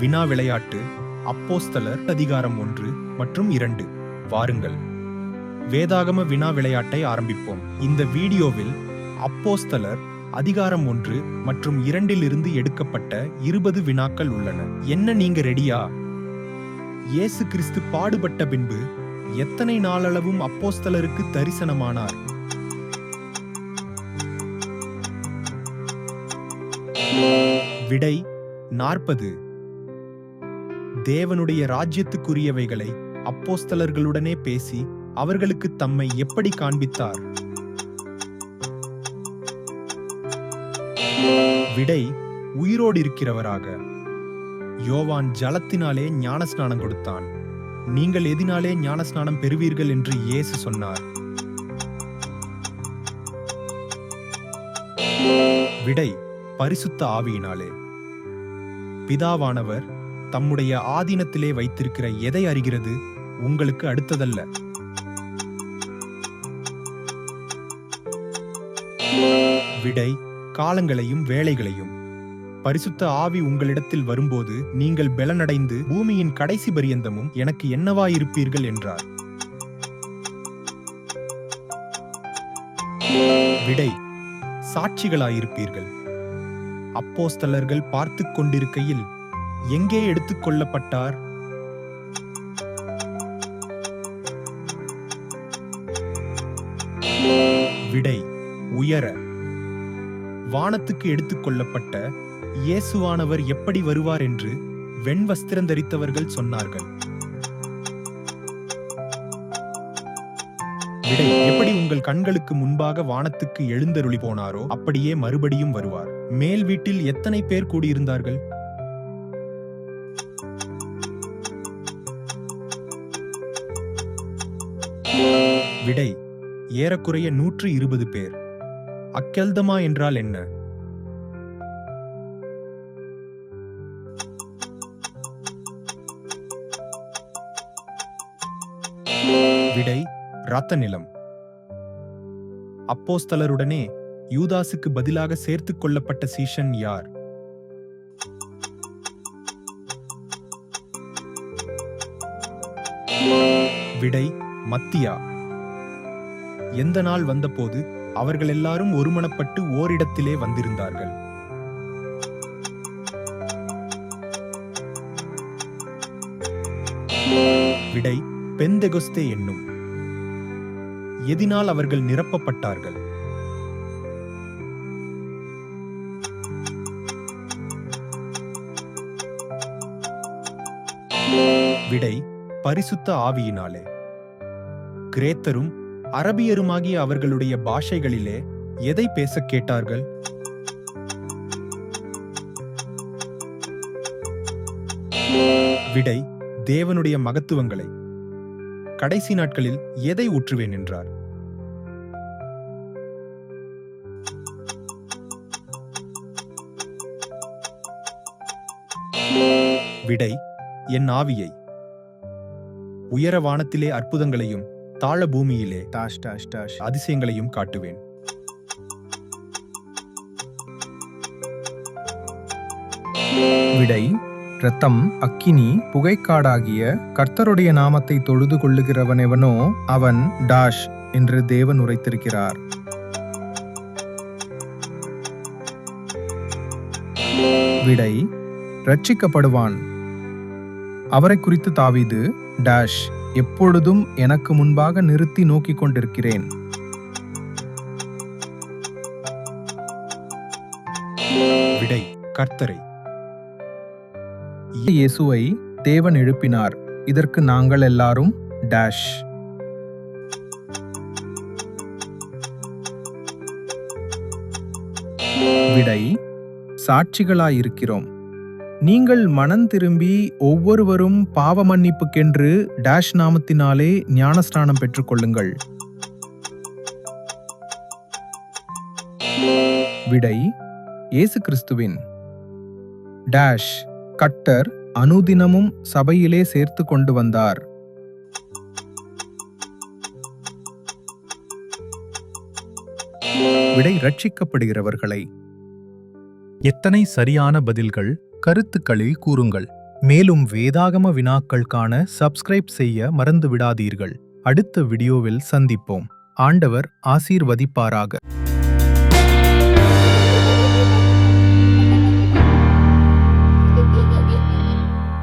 வினா விளையாட்டு அப்போஸ்தலர் அதிகாரம் ஒன்று மற்றும் இரண்டு. வாருங்கள். வேதாகம வினா விளையாட்டை ஆரம்பிப்போம். இந்த வீடியோவில் அப்போஸ்தலர் அதிகாரம் ஒன்று மற்றும் இரண்டிலிருந்து எடுக்கப்பட்ட இருபது வினாக்கள் உள்ளன. என்ன நீங்க ரெடியா? இயேசு கிறிஸ்து பாடுபட்ட பின்பு எத்தனை நாளளவும் அப்போஸ்தலருக்கு தரிசனமானார்? விடை நாற்பது. தேவனுடைய ராஜ்யத்துக்குரியவைகளை அப்போஸ்தலர்களுடனே பேசி அவர்களுக்கு தம்மை எப்படி காண்பித்தார்? விடை உயிரோடு இருக்கிறவராக யோவான் ஜலத்தினாலே ஞானஸ்நானம் கொடுத்தான். நீங்கள் எதினாலே ஞானஸ்நானம் பெறுவீர்கள் என்று இயேசு சொன்னார். விடை பரிசுத்த ஆவியினாலே. பிதாவானவர் தம்முடைய ஆதீனத்திலே வைத்திருக்கிற எதை அறிகிறது? உங்களுக்கு அடுத்ததல்ல. விடை காலங்களையும் வேலைகளையும் பரிசுத்த ஆவி உங்களிடத்தில் வரும்போது நீங்கள் பெலனடைந்து பூமியின் கடைசி பரியந்தமும் எனக்கு என்னவாயிருப்பீர்கள் என்றார். விடை சாட்சிகளாயிருப்பீர்கள். அப்போஸ்தலர்கள் பார்த்து கொண்டிருக்கையில் எங்கே எடுத்துக் கொள்ளப்பட்டார்? விடை உயர. வானத்துக்கு எடுத்துக் கொள்ளப்பட்ட இயேசுவானவர் எப்படி வருவார் என்று வெண்வஸ்திரம் தரித்தவர்கள் சொன்னார்கள். விடை எப்படி உங்கள் கண்களுக்கு முன்பாக வானத்துக்கு எழுந்தருளி போனாரோ அப்படியே மறுபடியும் வருவார். மேல் வீட்டில் எத்தனை பேர் கூடியிருந்தார்கள்? விடை ஏறக்குறைய நூற்று இருபது பேர். அக்கெல்தமா என்றால் என்ன? விடை ரத்த நிலம். அப்போஸ்தலருடனே யூதாசுக்கு பதிலாக சேர்த்துக் கொள்ளப்பட்ட சீஷன் யார்? விடை மத்தியா. எந்த நாள் வந்தபோது அவர்கள் எல்லாரும் ஒருமனப்பட்டு ஓரிடத்திலே வந்திருந்தார்கள். விடை பெந்தெகொஸ்தே என்னும். எதினால் அவர்கள் நிரப்பப்பட்டார்கள். விடை பரிசுத்த ஆவியினாலே. கிரேத்தரும் அரபியருமாகிய அவர்களுடைய பாஷைகளிலே எதை பேசக் கேட்டார்கள்? விடை தேவனுடைய மகத்துவங்களை. கடைசி நாட்களில் எதை ஊற்றுவேன் என்றார்? விடை என் ஆவியை. உயர வானத்திலே அற்புதங்களையும் தாழ பூமியிலே டாஷ் டாஷ் டாஷ் அதிசயங்களையும் காட்டுவேன். விடை இரத்தம் அக்கினி புகைக்காடாகிய கர்த்தருடைய நாமத்தை தொழுது கொள்ளுகிறவனெவனோ அவன் டாஷ் என்று தேவன் உரைத்திருக்கிறார். விடை ரட்சிக்கப்படுவான் அவரை குறித்து தாவீது டாஷ் எப்பொழுதும் எனக்கு முன்பாக நிறுத்தி நோக்கிக் கொண்டிருக்கிறேன். விடை கர்த்தரை. இயேசுவை தேவன் எழுப்பினார். இதற்கு நாங்கள் எல்லாரும் டாஷ் விடை சாட்சிகளாயிருக்கிறோம். நீங்கள் மனம் திரும்பி ஒவ்வொருவரும் பாவ மன்னிப்புக்கென்று டேஷ் நாமத்தினாலே ஞானஸ்நானம் பெற்றுக்கொள்ளுங்கள். விடை இயேசு கிறிஸ்துவின். டேஷ் கட்டர் அனுதினமும் சபையிலே சேர்த்து கொண்டு வந்தார். விடை ரட்சிக்கப்படுகிறவர்களை எத்தனை சரியான பதில்கள் கருத்துக்களில் கூறுங்கள். மேலும் வேதாகம வினாக்கள் காண சப்ஸ்கிரைப் செய்ய மறந்து விடாதீர்கள் அடுத்த வீடியோவில் சந்திப்போம். ஆண்டவர் ஆசீர்வதிப்பாராக.